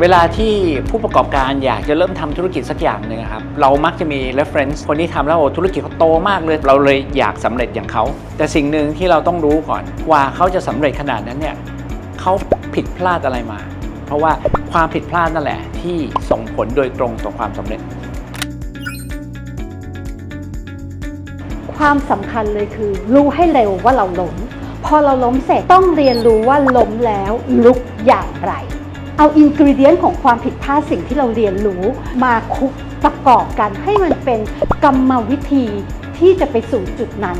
เวลาที่ผู้ประกอบการอยากจะเริ่มทำธุรกิจสักอย่างหนึ่งครับ เรามักจะมี reference คนที่ทำแล้วโอ้ธุรกิจเขาโตมากเลย เราเลยอยากสำเร็จอย่างเขา แต่สิ่งหนึ่งที่เราต้องรู้ก่อนว่าเขาจะสำเร็จขนาดนั้นเนี่ยเขาผิดพลาดอะไรมา เพราะว่าความผิดพลาดนั่นแหละที่ส่งผลโดยตรงต่อความสำเร็จ ความสำคัญเลยคือ รู้ให้เร็วว่าเราล้ม พอเราล้มเสร็จต้องเรียนรู้ว่าล้มแล้วลุกอย่างไร เอาอินกิเดียนของความผิดพลาดสิ่งที่เราเรียนรู้มาคุกประกอบกันให้มันเป็นกรรมวิธีที่จะไปสู่จุดนั้น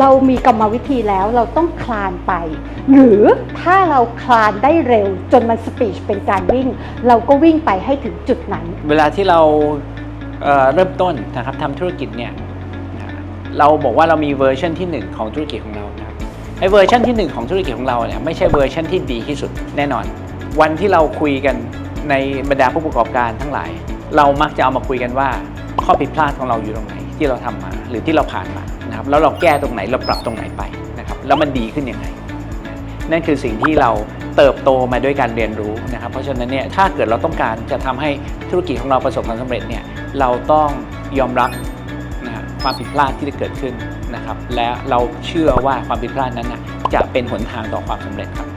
เรามีกรรมวิธีแล้วเราต้องคลานไป หรือถ้าเราคลานได้เร็วจนมันสปีชเป็นการวิ่ง เราก็วิ่งไปให้ถึงจุดนั้น เวลาที่เราเเริ่มต้นนะครับทำธุรกิจเนี่ย เราบอกว่าเรามีเวอร์ชันที่ 1 ของธุรกิจของเรานะครับไอ้เวอร์ชันที่ 1 ของธุรกิจของเราเนี่ยไม่ใช่เวอร์ชันที่ดีที่สุดแน่นอน วันที่เราคุยกันในบรรดาผู้ประกอบการทั้งหลาย เรามักจะเอามาคุยกันว่า ข้อผิดพลาดของเราอยู่ตรงไหนที่เราทำมาหรือที่เราผ่านมานะครับแล้วเราแก้ตรงไหนเราปรับตรงไหนไปนะครับแล้วมันดีขึ้นยังไง นั่นคือสิ่งที่เราเติบโตมาด้วยการเรียนรู้นะครับ เพราะฉะนั้นเนี่ยถ้าเกิดเราต้องการจะทำให้ธุรกิจของเราประสบความสำเร็จเนี่ยเราต้องยอมรับ ความผิดพลาดที่จะเกิดขึ้นนะครับ และเราเชื่อว่าความผิดพลาดนั้นนะจะเป็นหนทางต่อความสำเร็จครับ